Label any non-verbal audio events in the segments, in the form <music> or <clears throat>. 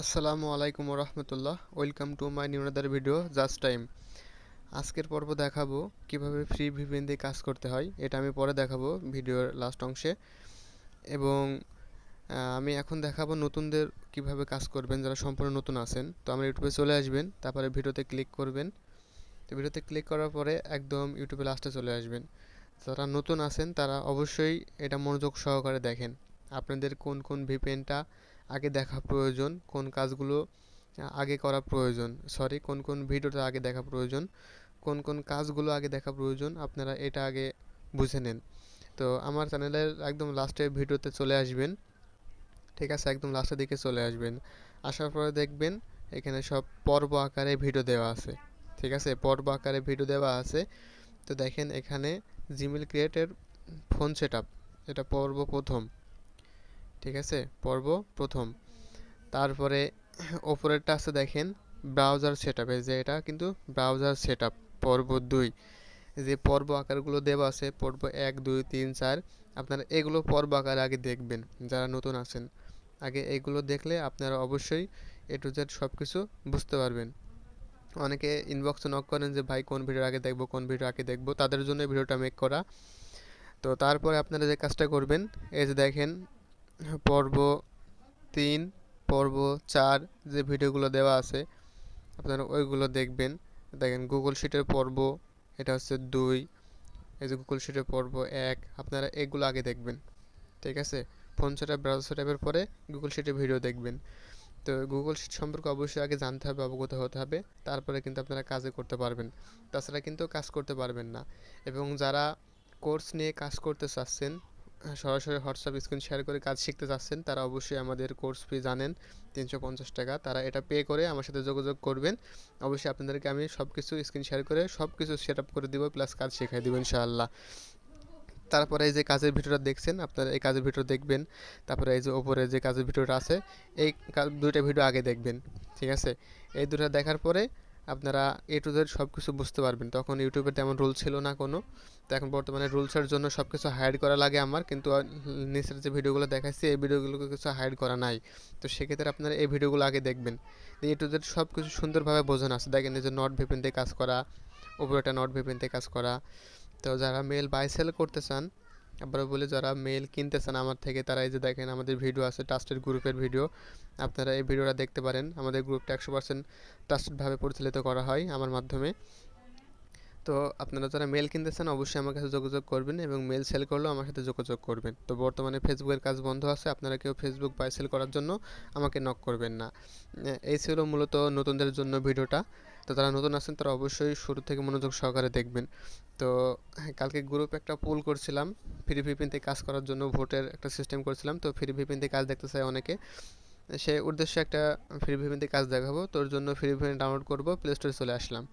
আসসালামু আলাইকুম রহমতুল্লাহ welcome to my new another video just time আজকের পর্ব দেখাবো কীভাবে ফ্রি ভিপিএন দিয়ে কাজ করতে হয়, এটা আমি পরে দেখাবো ভিডিওর লাস্ট অংশে। এবং আমি এখন দেখাবো নতুনদের কীভাবে কাজ করবেন, যারা সম্পূর্ণ নতুন আছেন। তো আমার ইউটিউবে চলে আসবেন, তারপরে ভিডিওতে ক্লিক করবেন। তো ভিডিওতে ক্লিক করার পরে একদম ইউটিউবে লাস্টে চলে আসবেন। যারা নতুন আছেন, তারা অবশ্যই এটা মনোযোগ সহকারে দেখেন। আপনাদের কোন কোন ভিপিএনটা আগে দেখা প্রয়োজন, কোন কাজগুলো আগে করা প্রয়োজন। সরি কোন কোন ভিডিওটা আগে দেখা প্রয়োজন, কোন কোন কাজগুলো আগে দেখা প্রয়োজন, আপনারা এটা আগে বুঝে নেন। তো আমার চ্যানেলের একদম লাস্টের ভিডিওতে চলে আসবেন। ঠিক আছে, একদম লাস্টের দিকে চলে আসবেন। আসার পরে দেখবেন, এখানে সব পর্ব আকারে ভিডিও দেওয়া আছে। ঠিক আছে, পর্ব আকারে ভিডিও দেওয়া আছে। তো দেখেন এখানে জিমেল ক্রিয়েটের ফোন সেট এটা পর্ব প্রথম। ঠিক আছে? পর্ব প্রথম। তারপরে ওপরেরটা আছে দেখেন ব্রাউজার সেট এই যে এটা কিন্তু ব্রাউজার সেট পর্ব দুই। যে পর্ব আকারগুলো দেওয়া আছে, পর্ব এক, দুই, তিন, চার, আপনারা এগুলো পর্ব আকারে আগে দেখবেন, যারা নতুন আছেন। আগে এগুলো দেখলে আপনারা অবশ্যই এ টু জেড সব কিছু বুঝতে পারবেন। অনেকে ইনবক্সে নক করেন যে, ভাই, কোন ভিডিও আগে দেখব, কোন ভিডিও আগে দেখব? তাদের জন্য ভিডিওটা মেক করা। তো তারপরে আপনারা যে কাজটা করবেন, এই যে দেখেন পর্ব তিন, পর্ব চার যে ভিডিওগুলো দেওয়া আছে, আপনারা ওইগুলো দেখবেন। দেখেন গুগল শিটের পর্ব, এটা হচ্ছে দুই। এই যে গুগল শিটের পর্ব এক, আপনারা এগুলো আগে দেখবেন। ঠিক আছে? ফোন সেটআপ ব্রাউজার সেটআপের পরে গুগল শিটের ভিডিও দেখবেন। তো গুগল শিট সম্পর্কে অবশ্যই আগে জানতে হবে, অবগত হতে হবে। তারপরে কিন্তু আপনারা কাজে করতে পারবেন। তাছাড়া কিন্তু কাজ করতে পারবেন না। এবং যারা কোর্স নিয়ে কাজ করতে চাচ্ছেন সরাসরি হোয়াটসঅ্যাপ স্ক্রিন শেয়ার করে কাজ শিখতে চাচ্ছেন, তারা অবশ্যই আমাদের কোর্স ফি জানেন, তিনশো পঞ্চাশ টাকা। তারা এটা পে করে আমার সাথে যোগাযোগ করবেন। অবশ্যই আপনাদেরকে আমি সব কিছু স্ক্রিন শেয়ার করে সব কিছু সেট আপ করে দিব, প্লাস কাজ শেখাই দিব ইনশাআল্লাহ। তারপরে এই যে কাজের ভিডিওটা দেখছেন, আপনারা এই কাজের ভিডিও দেখবেন। তারপরে এই যে ওপরে যে কাজের ভিডিওটা আছে, এই দুইটা ভিডিও আগে দেখবেন, ঠিক আছে? এই দুটো দেখার পরে আপনারা এ টু জেড সব কিছু বুঝতে পারবেন। তখন ইউটিউবে তেমন রুল ছিল না কোনো। তো এখন বর্তমানে রুলসের জন্য সব কিছু হাইড করা লাগে আমার। কিন্তু নিচের যে ভিডিওগুলো দেখাচ্ছি এই ভিডিওগুলো কিছু হাইড করা নাই। তো সেক্ষেত্রে আপনারা এই ভিডিওগুলো আগে দেখবেন। এ টু জেড সব কিছু সুন্দরভাবে বোঝানো আছে। দেখেন যে নট ভিপিন কাজ করা উপরেটা নট ভিপিন দিয়ে কাজ করা। তো যারা মেল বাই সেল করতে চান আবার বলে, যারা মেল কিনতে চান আমার থেকে, তারা এই যে দেখেন আমাদের ভিডিও আছে ট্রাস্টেড গ্রুপের ভিডিও আপনারা এই ভিডিওটা দেখতে পারেন। আমাদের গ্রুপটা একশো পার্সেন্ট ট্রাস্টেডভাবে পরিচালিত করা হয় আমার মাধ্যমে। তো আপনারা যারা মেল কিনতে চান অবশ্যই আমার কাছে যোগাযোগ করবেন এবং মেল সেল করলেও আমার সাথে যোগাযোগ করবেন। তো বর্তমানে ফেসবুকের কাজ বন্ধ আছে। আপনারা কেউ ফেসবুক বাই সেল করার জন্য আমাকে নক করবেন না। এই ছিল মূলত নতুনদের জন্য ভিডিওটা তো যারা নতুন আছেন তারা অবশ্যই শুরু থেকে মনোযোগ সহকারে দেখবেন। তো হ্যাঁ, কালকে গ্রুপে একটা পোল করছিলাম ফ্রি ভিপিনতে কাজ করার জন্য ভোটের একটা সিস্টেম করছিলাম। তো ফ্রি ভিপিনতে কাজ দেখতে চায় অনেকে। সে উদ্দেশ্যে একটা ফ্রি ভিপিনতে কাজ দেখাবো। তোর জন্য ফ্রি ভিপিন ডাউনলোড করব প্লে স্টোরে চলে আসলাম।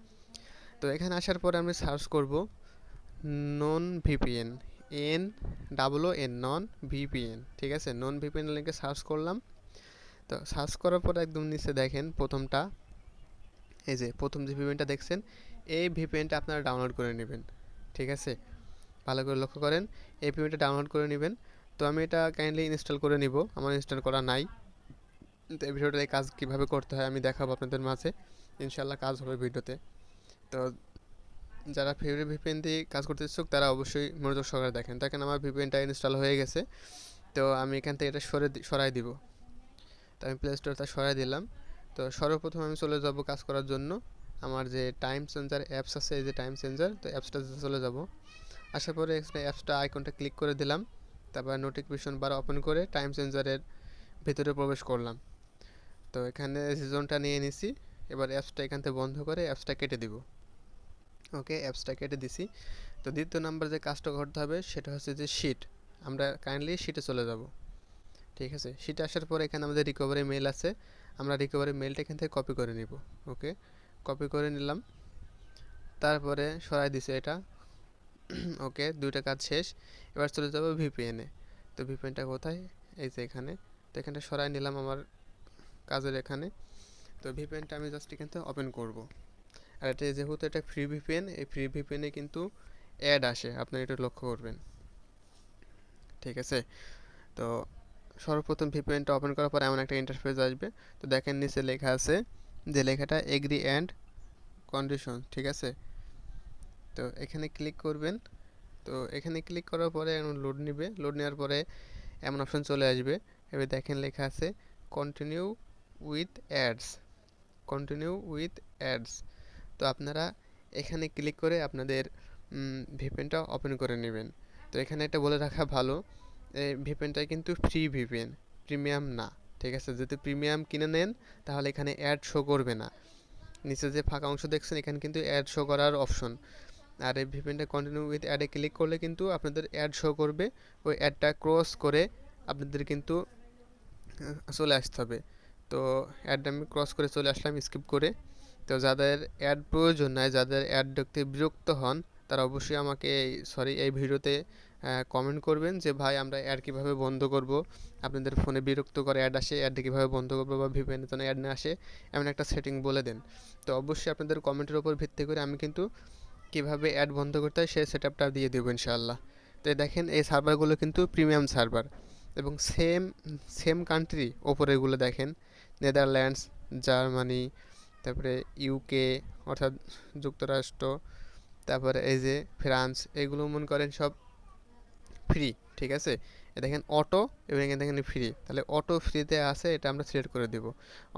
তো এখানে আসার পরে আমি সার্চ করব non VPN N double O N non VPN ঠিক আছে? নন ভিপিএন লিঙ্কে সার্চ করলাম। তো সার্চ করার পরে একদম নিচে দেখেন প্রথমটা। এই যে প্রথম যে ভিপিএনটা দেখছেন, এই ভিপিএনটা আপনারা ডাউনলোড করে নেবেন, ঠিক আছে? ভালো করে লক্ষ্য করেন, এই ভিপিএনটা ডাউনলোড করে নেবেন। তো আমি এটা কাইন্ডলি ইনস্টল করে নিব, আমার ইনস্টল করা নাই। তো এই ভিডিওটা এই কাজ কীভাবে করতে হয় আমি দেখাবো আপনাদের মাঝে। ইনশাল্লাহ কাজ হবে ভিডিওতে। তো যারা ফেভারিট ভিপিএন দিয়ে কাজ করতে ইচ্ছুক, তারা অবশ্যই মনোযোগ সহকারে দেখেন। দেখেন আমার ভিপিএনটা ইনস্টল হয়ে গেছে। তো আমি এখান থেকে এটা সরে সরাই দিব। তো আমি প্লে স্টোরটা সরাই দিলাম। তো সর্বপ্রথম আমি চলে যাব কাজ করার জন্য। আমার যে টাইম চেঞ্জার অ্যাপস আছে, এই যে টাইম চেঞ্জার তো অ্যাপসটা চলে যাব। আসার পরে এখানে অ্যাপসটা আইকনটা ক্লিক করে দিলাম। তারপর নোটিফিকেশন বার ওপেন করে টাইম চেঞ্জারের ভিতরে প্রবেশ করলাম। তো এখানে সিজনটা নিয়ে নিছি। এবার অ্যাপসটা এখান থেকে বন্ধ করে অ্যাপসটা কেটে দিব। ওকে অ্যাপসটা কেটে দিছি। তো দ্বিতীয় নাম্বার যে কাজটা করতে হবে, সেটা হচ্ছে যে শিট আমরা কাইন্ডলি শিটে চলে যাব। ঠিক আছে? শিটে আসার পরে এখানে আমাদের রিকভারি মেল আছে। আমরা রিকভারি মেলটা এখান থেকে কপি করে নিব ওকে কপি করে নিলাম, তারপরে সরাই দিছে এটা <clears throat> ওকে দুইটা কাজ শেষ, এবার চলে যাব ভিপিএনে তো ভিপিএনটা কোথায়? এই যে এখানে। তো এখানটা সরাই নিলাম আমার কাজের এখানে। তো ভিপিএনটা আমি জাস্ট এখান থেকে ওপেন করব। আর এটা যেহেতু এটা ফ্রি ভিপিএন এই ফ্রি ভিপিএনে কিন্তু অ্যাড আসে। আপনারা এটা লক্ষ্য করবেন। ঠিক আছে? তো সর্বপ্রথম ভিপিএনটা ওপেন করার পর এমন একটা ইন্টারফেস আসবে। তো দেখেন নিচে লেখা আছে যে লেখাটা এগ্রি অ্যান্ড কন্ডিশন ঠিক আছে? তো এখানে ক্লিক করবেন। তো এখানে ক্লিক করার পরে লোড নিবে। লোড নেওয়ার পরে এমন অপশন চলে আসবে। এবার দেখেন লেখা আছে continue with ads continue with ads তো আপনারা এখানে ক্লিক করে আপনাদের ভিপিএনটা ওপেন করে নেবেন। তো এখানে এটা বলে রাখা ভালো। এই ভিপিএনটা কিন্তু ফ্রি ভিপিএন প্রিমিয়াম না, ঠিক আছে? যদি প্রিমিয়াম কিনে নেন, তাহলে এখানে অ্যাড শো করবে না। নিচে যে ফাঁকা অংশ দেখছেন, এখানে কিন্তু অ্যাড শো করার অপশন আর এই ভিপিএনটা কন্টিনিউ উইথ অ্যাডে ক্লিক করলে কিন্তু আপনাদের অ্যাড শো করবে। ওই অ্যাডটা ক্রস করে আপনাদের কিন্তু চলে আসতে হবে। তো অ্যাডটা আমি ক্রস করে চলে আসলাম স্কিপ করে। তো যাদের অ্যাড প্রয়োজন নাই, যাদের অ্যাড দেখতে বিরক্ত হন, তারা অবশ্যই আমাকে সরি এই ভিডিওতে কমেন্ট করবেন যে, ভাই, আমরা অ্যাড কীভাবে বন্ধ করব? আপনাদের ফোনে বিরক্ত করে অ্যাড আসে অ্যাড কীভাবে বন্ধ করব বা ভিপিএনের জন্য অ্যাড না আসে? এমন একটা সেটিং বলে দেন। তো অবশ্যই আপনাদের কমেন্টের উপর ভিত্তি করে আমি কিন্তু কীভাবে অ্যাড বন্ধ করতে হয়, সেই সেট আপটা দিয়ে দেবো ইনশাআল্লাহ। তো দেখেন, এই সার্ভারগুলো কিন্তু প্রিমিয়াম সার্ভার এবং সেম সেম কান্ট্রি ওপরেগুলো দেখেন। নেদারল্যান্ডস জার্মানি তারপরে ইউকে অর্থাৎ যুক্তরাষ্ট্র, তারপরে এই যে ফ্রান্স এগুলো মনে করেন সব ফ্রি ঠিক আছে? দেখেন অটো এবং দেখেন ফ্রি তাহলে অটো ফ্রিতে আছে, এটা আমরা সিলেক্ট করে দেব।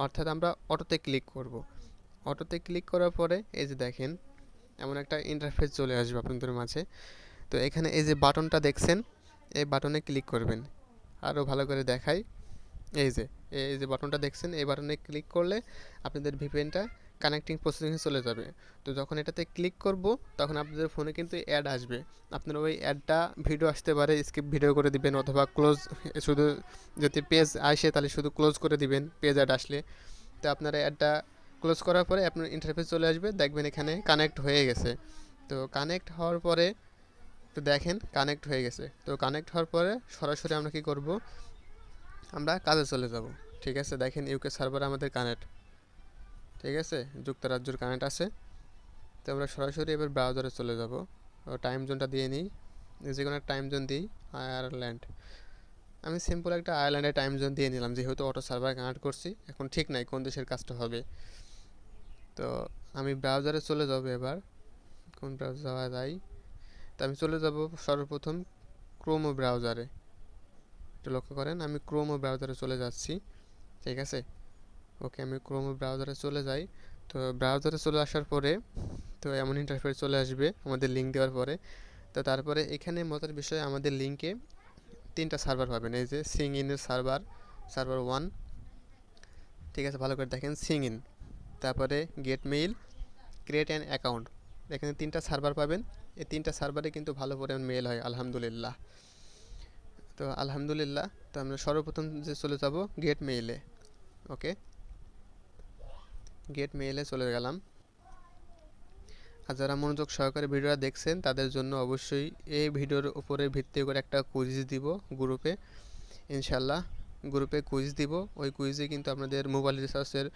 অর্থাৎ আমরা অটোতে ক্লিক করব। অটোতে ক্লিক করার পরে, এই যে দেখেন, এমন একটা ইন্টারফেস চলে আসবে আপনাদের মাঝে। তো এখানে এই যে বাটনটা দেখছেন, এই বাটনে ক্লিক করবেন। আরও ভালো করে দেখাই। এই যে এই যে বাটনটা দেখছেন, এই বাটনে ক্লিক করলে আপনাদের ভিপিএনটা কানেক্টিং প্রসেসিংয়ে চলে যাবে। তো যখন এটাতে ক্লিক করব, তখন আপনাদের ফোনে কিন্তু অ্যাড আসবে। আপনারা ওই অ্যাডটা ভিডিও আসতে পারে স্কিপ ভিডিও করে দিবেন অথবা ক্লোজ শুধু যদি পেজ আসে, তাহলে শুধু ক্লোজ করে দিবেন পেজ অ্যাড আসলে। তো আপনারা অ্যাডটা ক্লোজ করার পরে আপনার ইন্টারফেস চলে আসবে, দেখবেন এখানে কানেক্ট হয়ে গেছে। তো কানেক্ট হওয়ার পরে, তো দেখেন কানেক্ট হয়ে গেছে। তো কানেক্ট হওয়ার পরে সরাসরি আমরা কী করব? আমরা কাজে চলে যাব। ঠিক আছে? দেখেন ইউকে সার্ভার আমাদের কানেক্ট ঠিক আছে? যুক্তরাজ্যর কানেক্ট আছে। তো আমরা সরাসরি এবার ব্রাউজারে চলে যাব। টাইম জোনটা দিয়ে নিই। যে কোনো টাইম জোন দিই আয়ারল্যান্ড আমি সিম্পল একটা আয়ারল্যান্ডের টাইম জোন দিয়ে নিলাম, যেহেতু অটো সার্ভার কানেক্ট করছি। এখন ঠিক নাই কোন দেশের কাজটা হবে। তো আমি ব্রাউজারে চলে যাব এবার। কোন ব্রাউজার যাওয়া যায়? তো আমি চলে যাব সর্বপ্রথম ক্রোমো ব্রাউজারে একটু লক্ষ্য করেন, আমি ক্রোমো ব্রাউজারে চলে যাচ্ছি। ঠিক আছে? ওকে, আমি ক্রোম ব্রাউজারে চলে যাই। তো ব্রাউজারে চলে আসার পরে, তো এমন ইন্টারফেস চলে আসবে আমাদের লিঙ্ক দেওয়ার পরে। তো তারপরে এখানে মজার বিষয়, আমাদের লিঙ্কে তিনটা সার্ভার পাবেন। এই যে সিং ইনের সার্ভার সার্ভার ওয়ান ঠিক আছে, ভালো করে দেখেন সিং ইন তারপরে get mail create an account এখানে তিনটা সার্ভার পাবেন। এই তিনটা সার্ভারে কিন্তু ভালো পরিমাণ মেল হয়, আলহামদুলিল্লাহ। তো আলহামদুলিল্লাহ, তো আমরা সর্বপ্রথম যে চলে যাব গেট মেইলে ওকে গেট মেইলে চলে গেলাম। আর যারা মনোযোগ সহকারে ভিডিওটা দেখছেন, তাদের জন্য অবশ্যই এই ভিডিওর উপরে ভিত্তি করে একটা কুইজ দিব গ্রুপে ইনশাল্লাহ গ্রুপে কুইজ দিব। ওই কুইজে কিন্তু আপনাদের মোবাইল রিচার্জের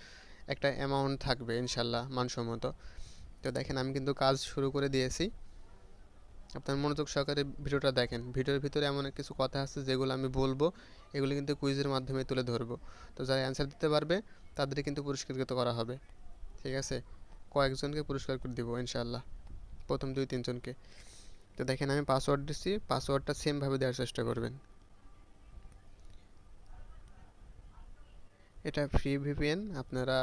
একটা অ্যামাউন্ট থাকবে ইনশাল্লাহ মানসম্মত। তো দেখেন আমি কিন্তু কাজ শুরু করে দিয়েছি। আপনার মনোযোগ সহকারে ভিডিওটা দেখেন। ভিডিওর ভিতরে এমন কিছু কথা আছে যেগুলো আমি বলব, এগুলো কিন্তু কুইজের মাধ্যমে তুলে ধরবো। তো যারা অ্যান্সার দিতে পারবে তাদের কিন্তু পুরস্কৃত করা হবে। ঠিক আছে? কয়েকজনকে পুরস্কার করে দিব ইনশাল্লাহ প্রথম দুই, তিনজনকে। তো দেখেন, আমি পাসওয়ার্ড দিচ্ছি পাসওয়ার্ডটা সেমভাবে দেওয়ার চেষ্টা করবেন। এটা ফ্রি ভিপিএন আপনারা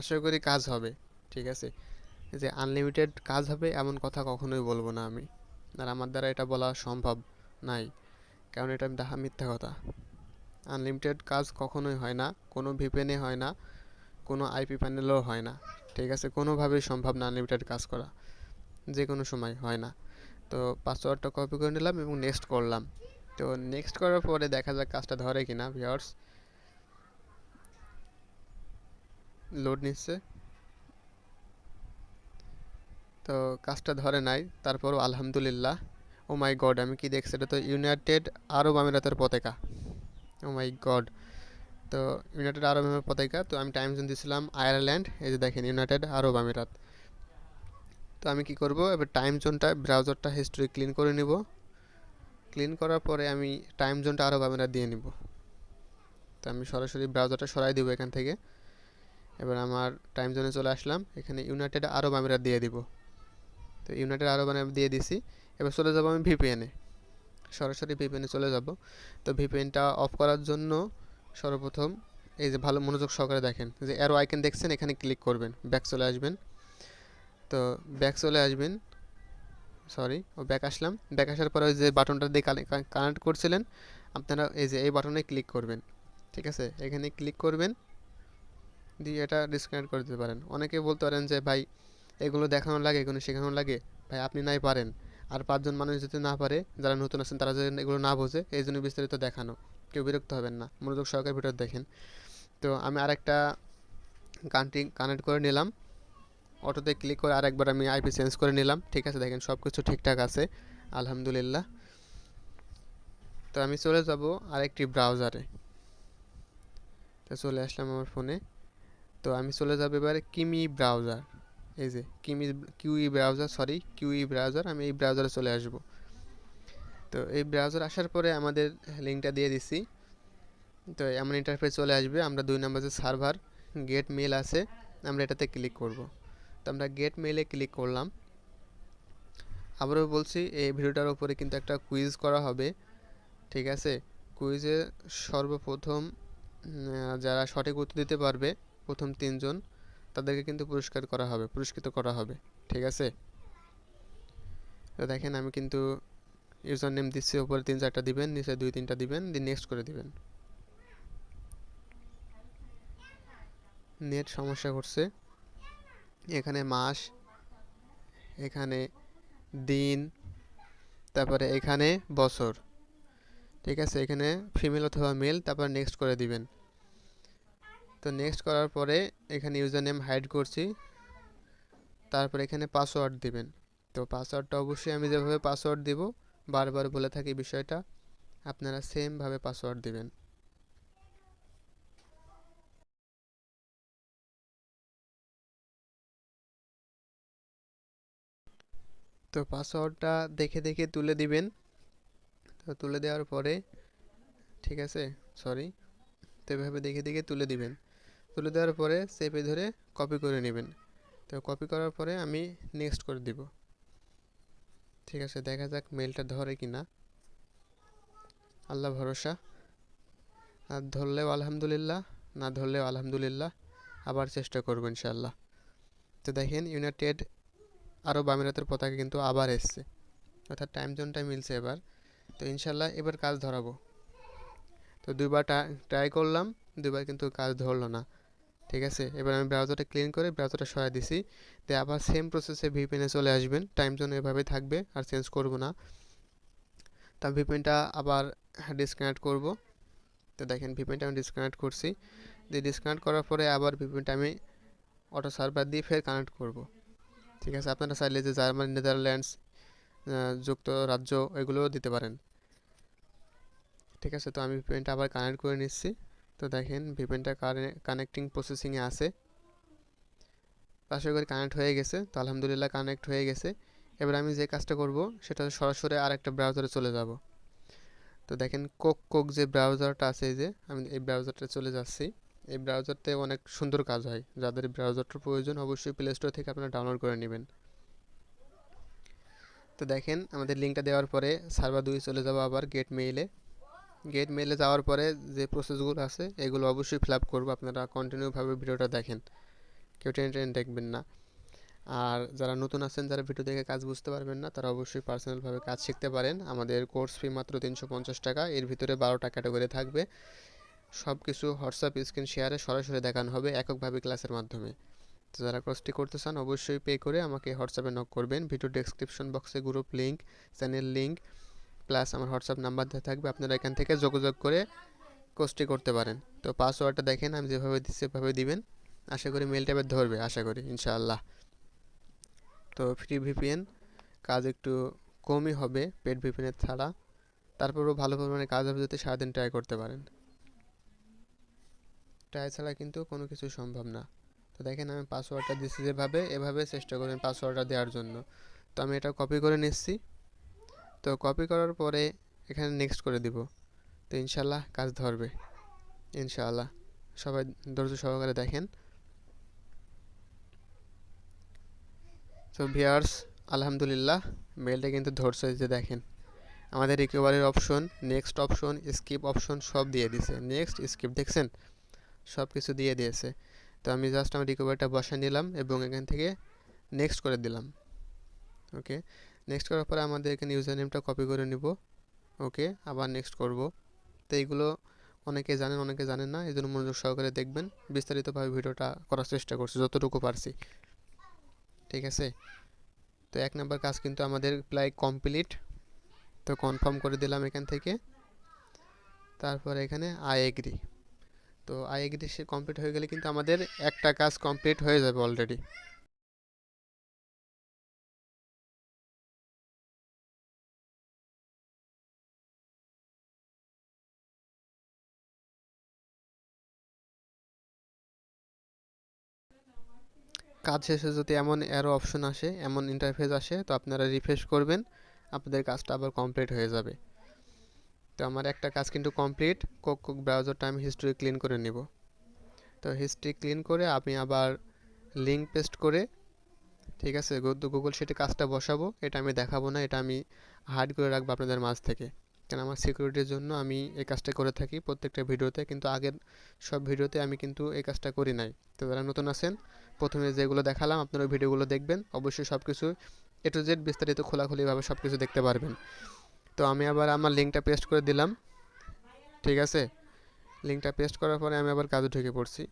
আশা করি কাজ হবে, ঠিক আছে? যে আনলিমিটেড কাজ হবে, এমন কথা কখনোই বলব না আমি। আর আমার দ্বারা এটা বলা সম্ভব নাই, কারণ এটা দেখা মিথ্যা কথা। আনলিমিটেড কাজ কখনোই হয় না, কোনো ভিপেনে হয় না, কোনো আইপি প্যানেলেও হয় না, ঠিক আছে? কোনোভাবেই সম্ভব না আনলিমিটেড কাজ করা যে কোনো সময় হয় না। তো পাসওয়ার্ডটা কপি করে নিলাম এবং নেক্সট করলাম। তো নেক্সট করার পরে দেখা যাক কাজটা ধরে কিনা ভিওর্স লোড নিচ্ছে। তো কাজটা ধরে নাই, তারপরও আলহামদুলিল্লাহ। ও মাই গড আমি কি দেখছি? এটা তো ইউনাইটেড আরব আমিরাতের পতাকা। ও মাই গড তো ইউনাইটেড আরব আমিরাত পতাকা, তো আমি টাইম জোন দিয়েছিলাম আয়ারল্যান্ড এই যে দেখেন ইউনাইটেড আরব আমিরাত তো আমি কি করব? এবার টাইম জোনটা ব্রাউজারটা হিস্ট্রি ক্লিন করে নিব। ক্লিন করার পরে আমি টাইম জোনটা আরব আমিরাত দিয়ে নিব। তো আমি সরাসরি ব্রাউজারটা সরাই দিব এখান থেকে। এবার আমার টাইম জোনে চলে আসলাম, এখানে ইউনাইটেড আরব আমিরাত দিয়ে দিব। তো ইউনাইটেড আরব আমিরাত দিয়ে দিছি। এবার চলে যাব আমি ভিপিএনে সরাসরি ভিপিএনে চলে যাব। তো ভিপিএনটা অফ করার জন্য সর্বপ্রথম এই যে ভালো মনোযোগ সহকারে দেখেন, যে অ্যারো আইকন দেখছেন, এখানে ক্লিক করবেন ব্যাক চলে আসবেন। তো ব্যাক চলে আসবেন সরি ও ব্যাক আসলাম। ব্যাক আসার পরে ওই যে বাটনটা দিয়ে কানেক্ট করছিলেন, আপনারা এই যে এই বাটনে ক্লিক করবেন, ঠিক আছে? এখানে ক্লিক করবেন, দিয়ে এটা ডিসকানেক্ট করে দিতে পারেন। অনেকে বলতে পারেন যে, ভাই, এগুলো দেখানো লাগে, এগুলো শেখানো লাগে, ভাই, আপনি নাই পারেন। আর পাঁচজন মানুষ যদি না পারে, যারা নতুন আছেন, তারা যদি এগুলো না বোঝে, এই জন্য বিস্তারিত দেখানো। কেউ বিরক্ত হবেন না, মনোযোগ সহকারে ভিডিও দেখেন। তো আমি আরেকটা গানটি কানেক্ট করে নিলাম। অটোতে ক্লিক করে আরেকবার আমি আইপি চেঞ্জ করে নিলাম। ঠিক আছে, দেখেন সব কিছু ঠিকঠাক আছে, আলহামদুলিল্লাহ। তো আমি চলে যাব আরেকটি ব্রাউজারে তো চলে আসলাম আমার ফোনে তো আমি চলে যাব এবারে কিমি ব্রাউজার এই যে কিমি kiwi browser sorry kiwi browser, আমি এই ব্রাউজারে চলে আসব। তো এই ব্রাউজার আসার পরে আমাদের লিঙ্কটা দিয়ে দিছি। তো এমন ইন্টারফেস চলে আসবে, আমরা দুই নম্বর যে সার্ভার গেট মেল আছে, আমরা এটাতে ক্লিক করব। তো আমরা গেট মেলে ক্লিক করলাম। আবারও বলছি, এই ভিডিওটার উপরে কিন্তু একটা কুইজ করা হবে, ঠিক আছে? কুইজে সর্বপ্রথম যারা সঠিক উত্তর দিতে পারবে, প্রথম তিনজন তাদেরকে কিন্তু পুরস্কার করা হবে, পুরস্কৃত করা হবে, ঠিক আছে? তো দেখেন আমি কিন্তু ইউজার নেম দিচ্ছি, উপরে তিন চারটা দিবেন, নিচে দুই তিনটা দিবেন, দিয়ে নেক্সট করে দিবেন। নেট সমস্যা করছে। এখানে মাস, এখানে দিন, তারপরে এখানে বছর, ঠিক আছে? এখানে ফিমেল অথবা মেল তারপর নেক্সট করে দিবেন। তো নেক্সট করার পরে এখানে ইউজার নেম হাইড করছি। তারপর এখানে পাসওয়ার্ড দিবেন। তো পাসওয়ার্ডটা অবশ্যই আমি যেভাবে পাসওয়ার্ড দিব, বারবার বলে থাকি বিষয়টা, আপনারা সেমভাবে পাসওয়ার্ড দিবেন। তো পাসওয়ার্ডটা দেখে দেখে তুলে দিবেন। তো তুলে দেওয়ার পরে, ঠিক আছে? সরি তো এভাবে দেখে দেখে তুলে দিবেন। তুলে দেওয়ার পরে চেপে ধরে কপি করে নেবেন। তো কপি করার পরে আমি নেক্সট করে দিব। ঠিক আছে, দেখা যাক মেলটা ধরে কি না আল্লাহ ভরসা। আর ধরলেও আলহামদুলিল্লাহ, না ধরলেও আলহামদুলিল্লাহ আবার চেষ্টা করব ইনশাল্লাহ তো দেখেন ইউনাইটেড আরব আমিরাতের পতাকা কিন্তু আবার এসছে। অর্থাৎ টাইম জোনটা মিলছে এবার। তো ইনশাল্লাহ এবার কাজ ধরাবো। তো দুইবার ট্রাই করলাম, দুইবার কিন্তু কাজ ধরলো না। ঠিক আছে? এবার আমি ব্রাউজারটা ক্লিন করে ব্রাউজারটা সরাই দিছি। তো আবার সেম প্রসেসে ভিপিএনে চলে আসবেন। টাইম জোন এভাবে থাকবে, আর চেঞ্জ করব না। তা ভিপিএনটা আবার ডিসকানেক্ট করব। তো দেখেন ভিপিএনটা আমি ডিসকানেক্ট করছি। দিয়ে ডিসকানেক্ট করার পরে আবার ভিপিএনটা আমি অটো সার্ভার দিয়ে ফের কানেক্ট করব। ঠিক আছে? আপনারা চাইলে যে জার্মানি নেদারল্যান্ডস যুক্তরাজ্য, এগুলোও দিতে পারেন। ঠিক আছে? তো আমি ভিপিএনটা আবার কানেক্ট করে নিচ্ছি। তো দেখেন ভিপিএনটা কানেক্টিং প্রসেসিংয়ে আছে। আশা করি কানেক্ট হয়ে গেছে। তো আলহামদুলিল্লাহ কানেক্ট হয়ে গেছে। এবার আমি যে কাজটা করব, সেটা সরাসরি আর একটা ব্রাউজারে চলে যাব। তো দেখেন কোক কোক যে ব্রাউজারটা আছে যে আমি এই ব্রাউজারটা চলে যাচ্ছি। এই ব্রাউজারতে অনেক সুন্দর কাজ হয়। যাদের ব্রাউজারটার প্রয়োজন অবশ্যই প্লে স্টোর থেকে আপনারা ডাউনলোড করে নেবেন। তো দেখেন আমাদের লিঙ্কটা দেওয়ার পরে সার্ভার দুই চলে যাব আবার গেট মেইলে গেট মেলে যাওয়ার পরে যে প্রসেসগুলো আছে, এগুলো অবশ্যই ফিল আপ করব। আপনারা কন্টিনিউভাবে ভিডিওটা দেখেন। কেউ টেনে টেনে দেখবেন না। আর যারা নতুন আছেন, যারা ভিডিও দেখে কাজ বুঝতে পারবেন না, তারা অবশ্যই পার্সোনালভাবে কাজ শিখতে পারেন। আমাদের কোর্স ফি মাত্র তিনশো পঞ্চাশ টাকা। এর ভিতরে বারোটা ক্যাটাগরি থাকবে। সব কিছু হোয়াটসঅ্যাপ, স্ক্রিন শেয়ারে সরাসরি দেখানো হবে এককভাবে ক্লাসের মাধ্যমে। তো যারা কোর্সটি করতে চান, অবশ্যই পে করে আমাকে হোয়াটসঅ্যাপে নক করবেন। ভিডিও ডেসক্রিপশন বক্সে group link channel link plus আমার হোয়াটসঅ্যাপ নাম্বার দেওয়া থাকবে, আপনারা এখান থেকে যোগাযোগ করে কোর্সটি করতে পারেন। তো পাসওয়ার্ডটা দেখেন, আমি যেভাবে দিচ্ছি সেভাবে দিবেন। আশা করি মেলটা এবার ধরবে, আশা করি, ইনশাআল্লাহ। তো ফ্রি ভিপিএন কাজ একটু কমই হবে পেড ভিপিএনের ছাড়া। তারপরেও ভালো পরিমাণে কাজ হবে যাতে সারাদিন ট্রাই করতে পারেন। ট্রাই ছাড়া কিন্তু কোনো কিছু সম্ভব না। তো দেখেন, আমি পাসওয়ার্ডটা দিচ্ছি যেভাবে, এভাবে চেষ্টা করবেন পাসওয়ার্ডটা দেওয়ার জন্য। তো আমি এটা কপি করে নিচ্ছি। তো কপি করার পরে এখানে নেক্সট করে দিব। তো ইনশাল্লাহ কাজ ধরবে। ইনশাআল্লাহ। সবাই ধৈর্য সহকারে দেখেন। তো ভিয়ার্স আলহামদুলিল্লাহ মেলটা কিন্তু ধরছে যে দেখেন। আমাদের রিকভারির option next option skip option সব দিয়ে দিছে। নেক্সট স্কিপ দেখছেন? সব কিছু দিয়ে দিয়েছে। তো আমি জাস্ট আমার রিকভারিটা বসায় নিলাম এবং এখান থেকে নেক্সট করে দিলাম। ওকে নেক্সট করার পরে আমাদের এখানে ইউজার নেমটা কপি করে নিব। ওকে আবার নেক্সট করব। তো এইগুলো অনেকে জানেন অনেকে জানেন না এই জন্য মনোযোগ সহকারে দেখবেন। বিস্তারিতভাবে ভিডিওটা করার চেষ্টা করছি, যতটুকু পারছি। ঠিক আছে? তো এক নাম্বার কাজ কিন্তু আমাদের প্রায় কমপ্লিট তো কনফার্ম করে দিলাম এখান থেকে। তারপর এখানে আই এগ্রি তো আই এগ্রি সে কমপ্লিট হয়ে গেলে কিন্তু আমাদের একটা কাজ কমপ্লিট হয়ে যাবে অলরেডি কাজ শেষে যদি এমন অ্যারো অপশন আসে, এমন ইন্টারফেস আসে, তো আপনারা রিফ্রেশ করবেন, আপনাদের কাজটা আবার কমপ্লিট হয়ে যাবে। তো আমার একটা কাজ কিন্তু কমপ্লিট কোক কোক ব্রাউজারটা আমি হিস্ট্রি ক্লিন করে নিব। তো হিস্ট্রি ক্লিন করে আমি আবার লিঙ্ক পেস্ট করে, ঠিক আছে গুগল সেটি কাজটা বসাবো, এটা আমি দেখাবো না, এটা আমি হাইড করে রাখব আপনাদের মাঝ থেকে। কেন আমার সিকিউরিটির জন্য আমি এই কাজটা করে থাকি প্রত্যেকটা ভিডিওতে, কিন্তু আগের সব ভিডিওতে আমি কিন্তু এই কাজটা করি নাই। তো যারা নতুন আছেন প্রথমে যেগুলো দেখালাম, আপনারা ভিডিওগুলো দেখবেন। অবশ্যই সব কিছু এ টু জেড বিস্তারিত খোলাখুলিভাবে সব কিছু দেখতে পারবেন। তো আমি আবার আমার লিঙ্কটা পেস্ট করে দিলাম। ঠিক আছে? লিঙ্কটা পেস্ট করার পরে আমি আবার কাজে ঢুকে পড়ছি।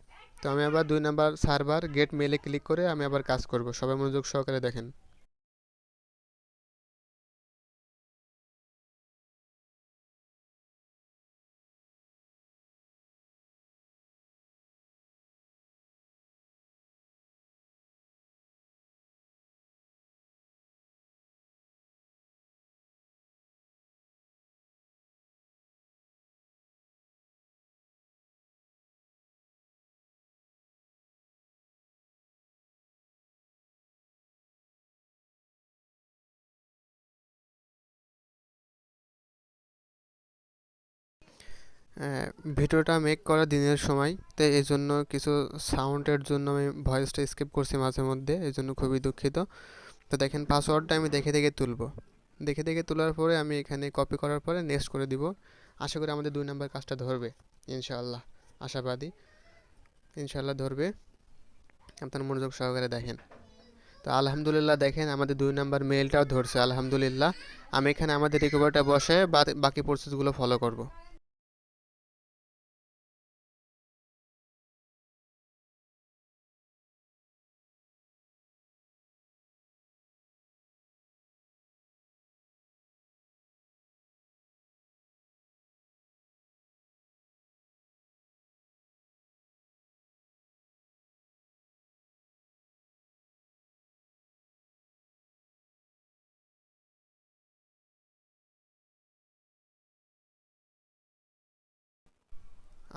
তো আমি আবার দুই নাম্বার সার্ভার গেট মেলে ক্লিক করে আমি আবার কাজ করব। সবাই মনোযোগ সহকারে দেখেন। ভিডিওটা মেক করা দিনের সময়, তো এই জন্য কিছু সাউন্ডের জন্য আমি ভয়েসটা স্কিপ করছি মাঝে মধ্যে এই জন্য খুবই দুঃখিত। তো দেখেন পাসওয়ার্ডটা আমি দেখে দেখে তুলব। দেখে দেখে তোলার পরে আমি এখানে কপি করার পরে নেক্সট করে দিব। আশা করি আমাদের দুই নাম্বার কাজটা ধরবে, ইনশাআল্লাহ, আশাবাদী, ইনশাআল্লাহ ধরবে। আপনার মনোযোগ সহকারে দেখেন। তো আলহামদুলিল্লাহ দেখেন আমাদের দুই নাম্বার মেলটাও ধরছে, আলহামদুলিল্লাহ। আমি এখানে আমাদের রিকভারটা বসে বাকি প্রসেসগুলো ফলো করব।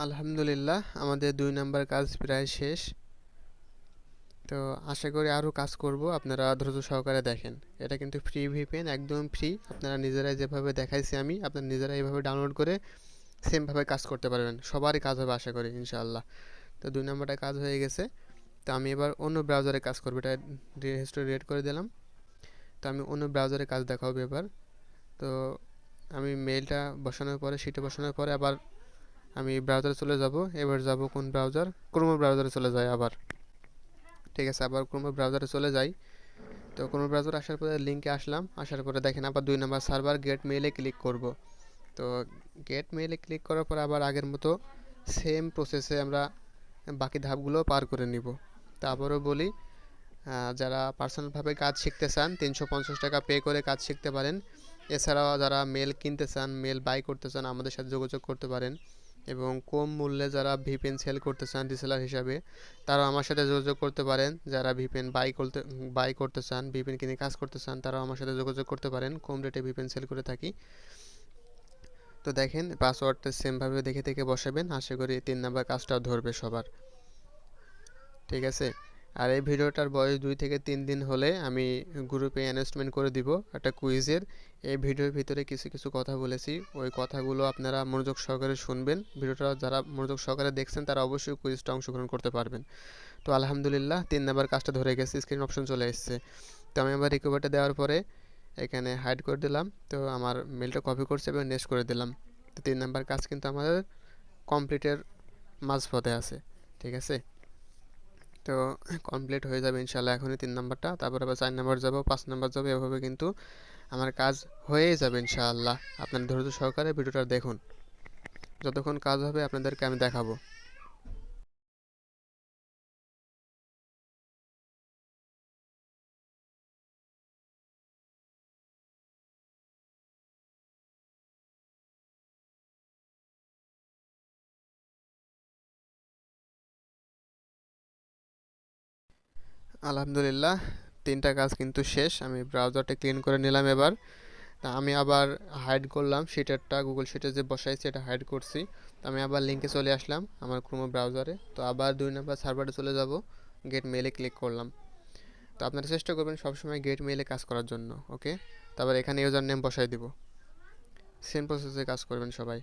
আলহামদুলিল্লাহ, আমাদের দুই নাম্বার কাজ প্রায় শেষ। তো আশা করি আরও কাজ করব, আপনারা ধৈর্য সহকারে দেখেন। এটা কিন্তু ফ্রি ভিপিএন একদম ফ্রি আপনারা নিজেরাই যেভাবে দেখাইছি আমি, আপনারা নিজেরা এইভাবে ডাউনলোড করে সেমভাবে কাজ করতে পারবেন। সবারই কাজ হবে আশা করি, ইনশাআল্লাহ। তো দুই নম্বরটা কাজ হয়ে গেছে। তো আমি এবার অন্য ব্রাউজারে কাজ করব, এটা হিস্টোরি রেড করে দিলাম। তো আমি অন্য ব্রাউজারে কাজ দেখাবো এবার। তো আমি মেইলটা বসানোর পরে সিটে বসানোর পরে আবার আমি ব্রাউজারে চলে যাব, এবার যাব কোন ব্রাউজার ক্রোমো ব্রাউজারে চলে যাই আবার। ঠিক আছে, আবার ক্রোমো ব্রাউজারে চলে যাই। তো ক্রোমো ব্রাউজার আসার পরে লিঙ্কে আসলাম, আসার পরে দেখেন আবার দুই নাম্বার সার্ভার গেট মেইলে ক্লিক করব। তো গেট মেইলে ক্লিক করার পর আবার আগের মতো সেম প্রসেসে আমরা বাকি ধাপগুলো পার করে নিব। তারপরেও বলি যারা পার্সোনালভাবে কাজ শিখতে চান, তিনশো পঞ্চাশ টাকা পে করে কাজ শিখতে পারেন। এছাড়াও যারা মেল কিনতে চান মেল বাই করতে চান, আমাদের সাথে যোগাযোগ করতে পারেন। এবং কম মূল্যে যারা ভিপেন সেল করতে চান রিসেলার হিসাবে, তারাও আমার সাথে যোগাযোগ করতে পারেন। যারা ভিপেন বাই করতে বাই করতে চান ভিপেন কিনে কাজ করতে চান, তারাও আমার সাথে যোগাযোগ করতে পারেন। কম রেটে ভিপেন সেল করে থাকি। তো দেখেন পাসওয়ার্ডটা সেমভাবে দেখে দেখে বসাবেন। আশা করি তিন নাম্বার কাজটাও ধরবে সবার। ঠিক আছে? আর এই ভিডিওটার বয়স দুই থেকে তিন দিন হলে আমি গ্রুপে অ্যানাউন্সমেন্ট করে দিব। একটা কুইজের এই ভিডিওর ভিতরে কিছু কিছু কথা বলেছি। ওই কথাগুলো আপনারা মনোযোগ সহকারে শুনবেন। ভিডিওটা যারা মনোযোগ সহকারে দেখছেন, তারা অবশ্যই কুইজটা অংশগ্রহণ করতে পারবেন। তো আলহামদুলিল্লাহ, তিন নাম্বার কাজটা ধরে গেছে স্ক্রিন অপশন চলে এসেছে। তো আমি আবার রিকভারটা দেওয়ার পরে এখানে হাইড করে দিলাম। তো আমার মেলটা কপি করছে এবং নেক্সট করে দিলাম। তো তিন নাম্বার কাজ কিন্তু আমাদের কমপ্লিটের মাঝপথে আছে। ঠিক আছে? তো কমপ্লিট হয়ে যাবে ইনশাল্লাহ এখনই তিন নাম্বারটা। তারপর আবার চার নাম্বার যাব, পাঁচ নাম্বার যাব, এভাবে কিন্তু আমার কাজ হয়েই যাবে ইনশাআল্লাহ। আপনার ধৈর্য সহকারে ভিডিওটা দেখুন। যতক্ষণ কাজ হবে আপনাদেরকে আমি দেখাবো। আলহামদুলিল্লাহ, তিনটা কাজ কিন্তু শেষ। আমি ব্রাউজারটা ক্লিন করে নিলাম এবার। তা আমি আবার হাইড করলাম শিটারটা গুগল শিটে যে বসাইছি এটা হাইড করছি। তো আমি আবার লিঙ্কে চলে আসলাম আমার ক্রোমো ব্রাউজারে তো আবার দুই নাম্বার সার্ভারে চলে যাব গেট মেলে ক্লিক করলাম। তো আপনারা চেষ্টা করবেন সবসময় গেট মেলে কাজ করার জন্য ওকে তারপর এখানে ইউজার নেম বসাই দিব। সেম প্রসেসে কাজ করবেন সবাই।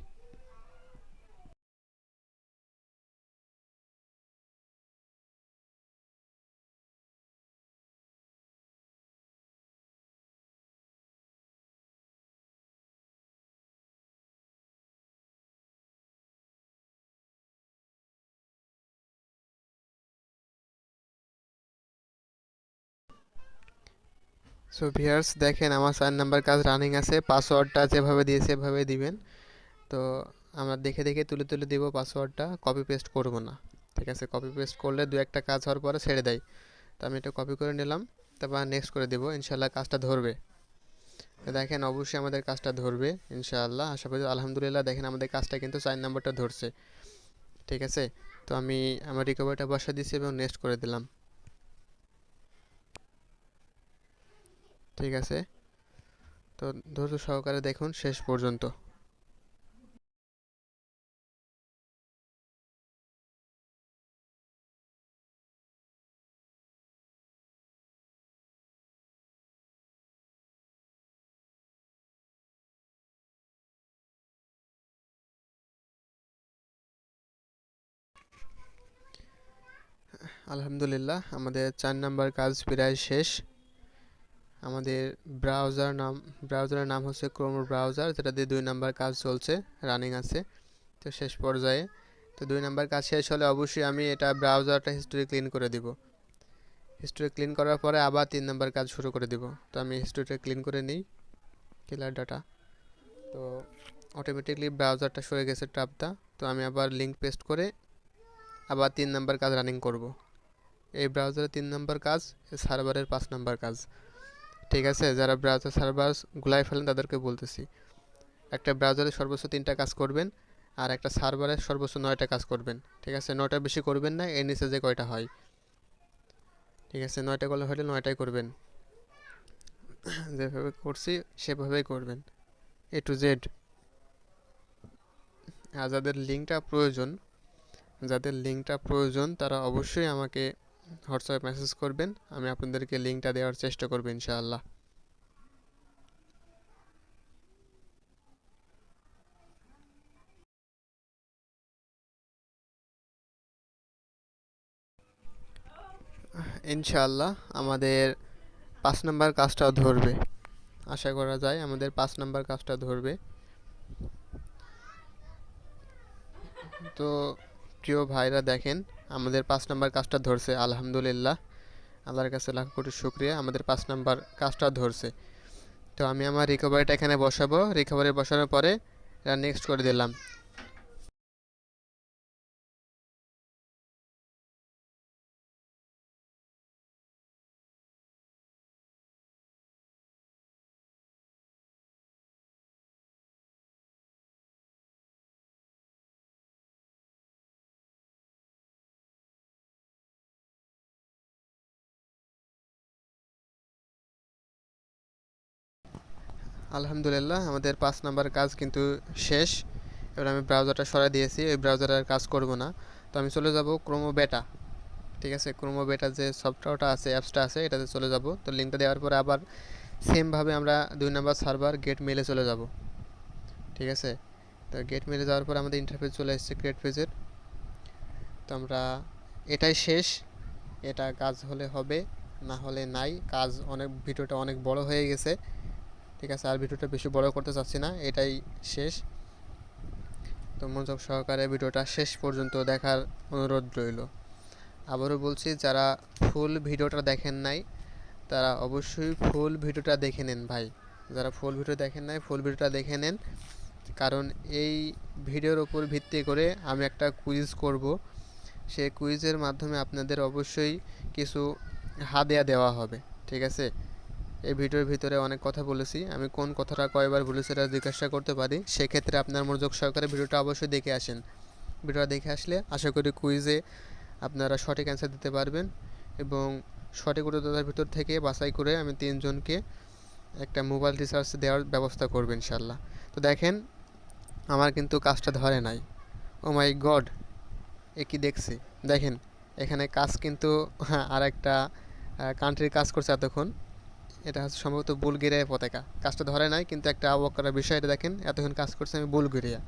সো ভিয়ার্স দেখেন আমার চার নাম্বার কাজ রানিং আছে। পাসওয়ার্ডটা যেভাবে দিয়েছে এভাবে দিবেন। তো আমরা দেখে দেখে তুলে তুলে দিব পাসওয়ার্ডটা কপি পেস্ট করব না। ঠিক আছে? কপি পেস্ট করলে দু একটা কাজ হওয়ার পরে ছেড়ে দেয়। তো আমি এটা কপি করে নিলাম। তারপর নেক্সট করে দেবো। ইনশাল্লাহ কাজটা ধরবে। দেখেন অবশ্যই আমাদের কাজটা ধরবে। ইনশাআল্লাহ আশা করি আলহামদুলিল্লাহ দেখেন আমাদের কাজটা কিন্তু চার নাম্বারটা ধরছে। ঠিক আছে? তো আমি আমার রিকভারিটা বসা দিয়েছি এবং নেক্সট করে দিলাম। ঠিক আছে? তো ধৈর্য সহকারে দেখুন শেষ পর্যন্ত। আলহামদুলিল্লাহ, আমাদের চার নাম্বার কাজ প্রায় শেষ। আমাদের ব্রাউজার নাম ব্রাউজারের নাম হচ্ছে ক্রোম ব্রাউজার যেটা দিয়ে দুই নাম্বার কাজ চলছে রানিং আছে। তো শেষ পর্যায়ে, তো দুই নাম্বার কাজ শেষ হলে অবশ্যই আমি এটা ব্রাউজারটা হিস্টোরি ক্লিন করে দিব। হিস্টোরি ক্লিন করার পরে আবার তিন নাম্বার কাজ শুরু করে দিব। তো আমি হিস্টোরিটা ক্লিন করে নিই কিলার ডাটা তো অটোমেটিকলি ব্রাউজারটা সরে গেছে ট্যাবটা তো আমি আবার লিঙ্ক পেস্ট করে আবার তিন নাম্বার কাজ রানিং করব। এই ব্রাউজারে তিন নাম্বার কাজ সার্ভারের পাঁচ নাম্বার কাজ। ঠিক আছে, যারা ব্রাউজার সার্ভার গুলাই ফেলেন তাদেরকে বলতেছি। একটা ব্রাউজারে সর্বোচ্চ তিনটা কাজ করবেন আর একটা সার্ভারে সর্বোচ্চ নয়টা কাজ করবেন। ঠিক আছে, নয়টা বেশি করবেন না, এর নিচে যে কয়টা হয়। ঠিক আছে, নয়টা করলে হলে নয়টাই করবেন। যেভাবে করছি, সেভাবেই করবেন। এ টু জেড আর যাদের লিঙ্কটা প্রয়োজন, যাদের লিঙ্কটা প্রয়োজন, তারা অবশ্যই আমাকে হোয়াটসঅ্যাপে মেসেজ করবেন, আমি আপনাদেরকে লিঙ্কটা দেওয়ার চেষ্টা করব ইনশাআল্লাহ। ইনশাআল্লাহ আমাদের পাঁচ নাম্বার কাজটাও ধরবে। আশা করা যায় আমাদের পাঁচ নাম্বার কাজটা ধরবে। তো প্রিয় ভাইরা দেখেন আমাদের পাঁচ নাম্বার কাজটা ধরছে, আলহামদুলিল্লাহ। আল্লাহর কাছে লাখ কোটি শুক্রিয়া, আমাদের পাঁচ নাম্বার কাজটা ধরছে। তো আমি আমার রিকভারিটা এখানে বসাবো। রিকভারি বসানোর পরে এটা নেক্সট করে দিলাম। আলহামদুলিল্লাহ, আমাদের পাঁচ নাম্বার কাজ কিন্তু শেষ। এবার আমি ব্রাউজারটা সরাই দিয়েছি, ওই ব্রাউজারে আর কাজ করব না। তো আমি চলে যাব ক্রোমো বেটা ঠিক আছে? ক্রোমো বেটার যে সফটওয়্যারটা আছে অ্যাপসটা আছে, এটাতে চলে যাব। তো লিঙ্কটা দেওয়ার পরে আবার সেমভাবে আমরা দুই নাম্বার সার্ভার গেট মেলে চলে যাব, ঠিক আছে? তো গেট মেলে যাওয়ার পর আমাদের ইন্টারফেস চলে এসেছে ক্রিয়েট পেজের তো আমরা, এটাই শেষ। এটা কাজ হলে হবে, না হলে নাই। কাজ অনেক, ভিডিওটা অনেক বড় হয়ে গেছে। ঠিক আছে, আর ভিডিওটা বেশি বড় করতে চাচ্ছি না, এটাই শেষ। তো মনোযোগ সহকারে ভিডিওটা শেষ পর্যন্ত দেখার অনুরোধ রইল। আবারও বলছি, যারা ফুল ভিডিওটা দেখেন নাই, তারা অবশ্যই ফুল ভিডিওটা দেখে নেন ভাই। যারা ফুল ভিডিও দেখেন নাই, ফুল ভিডিওটা দেখে নেন। কারণ এই ভিডিওর ওপর ভিত্তি করে আমি একটা কুইজ করব। সেই কুইজের মাধ্যমে আপনাদের অবশ্যই কিছু হাদিয়া দেওয়া হবে, ঠিক আছে? এই ভিডিওর ভিতরে অনেক কথা বলেছি। আমি কোন কথাটা কয়বার বলেছি সেটা জিজ্ঞাসা করতে পারি। সেক্ষেত্রে আপনার মনোযোগ সহকারে ভিডিওটা অবশ্যই দেখে আসেন। ভিডিওটা দেখে আসলে আশা করি কুইজে আপনারা সঠিক অ্যান্সার দিতে পারবেন এবং সঠিক উত্তরদাতার ভিতর থেকে বাছাই করে আমি তিনজনকে একটা মোবাইল রিচার্জ দেওয়ার ব্যবস্থা করব ইনশাল্লাহ তো দেখেন, আমার কিন্তু কাজটা ধরে নাই। ও মাই গড এ কি দেখছি? দেখেন, এখানে কাজ কিন্তু আর একটা কান্ট্রির কাজ করছে এতক্ষণ। এটা হচ্ছে সম্ভবত বুলগেরিয়া পতাকা। কাজটা ধরে নাই, কিন্তু একটা অবাক করার বিষয় এটা দেখেন, এতক্ষণ কাজ করছে আমি বুলগেরিয়া।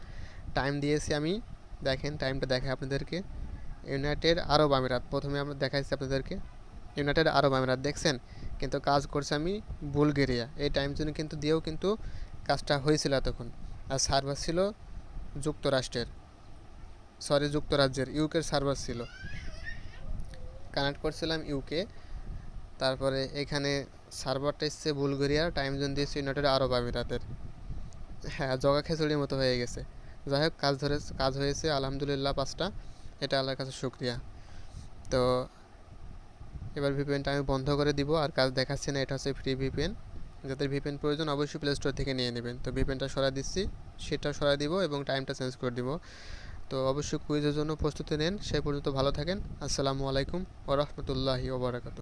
টাইম দিয়েছি আমি, দেখেন টাইমটা দেখাই আপনাদেরকে। ইউনাইটেড আরব আমিরাত প্রথমে আমরা দেখাইছি আপনাদেরকে। ইউনাইটেড আরব আমিরাত দেখছেন? কিন্তু কাজ করছে আমি বুলগেরিয়া। এই টাইম জন্য কিন্তু দিয়েও কিন্তু কাজটা হয়েছিল এতক্ষণ। আর সার্ভার ছিল যুক্তরাষ্ট্রের। সরি যুক্তরাজ্যের ইউকের সার্ভার ছিল। কানেক্ট করছিলাম ইউকে তারপরে এখানে সার্ভারটা এসছে বুলগেরিয়ার টাইম জোন দিয়েছে ইউনাইটেড আরব আমিরাতের। হ্যাঁ জগা খেচুড়ির মতো হয়ে গেছে। যাই হোক, কাজ ধরে, কাজ হয়েছে, আলহামদুলিল্লাহ পাঁচটা। এটা আল্লাহর কাছে শুক্রিয়া। তো এবার ভিপিএনটা আমি বন্ধ করে দিব, আর কাজ দেখাচ্ছি না, এটা হচ্ছে ফ্রি ভিপিএন যাদের ভিপিএন প্রয়োজন, অবশ্যই প্লে স্টোর থেকে নিয়ে নেবেন। তো ভিপিএনটা সরাই দিচ্ছি, সেটা সরাই দিব এবং টাইমটা চেঞ্জ করে দিব। তো অবশ্যই কুইজের জন্য প্রস্তুতি নেন। সে পর্যন্ত ভালো থাকেন। আসসালামু আলাইকুম ওরহমতুল্লাহি ওবরাকাতু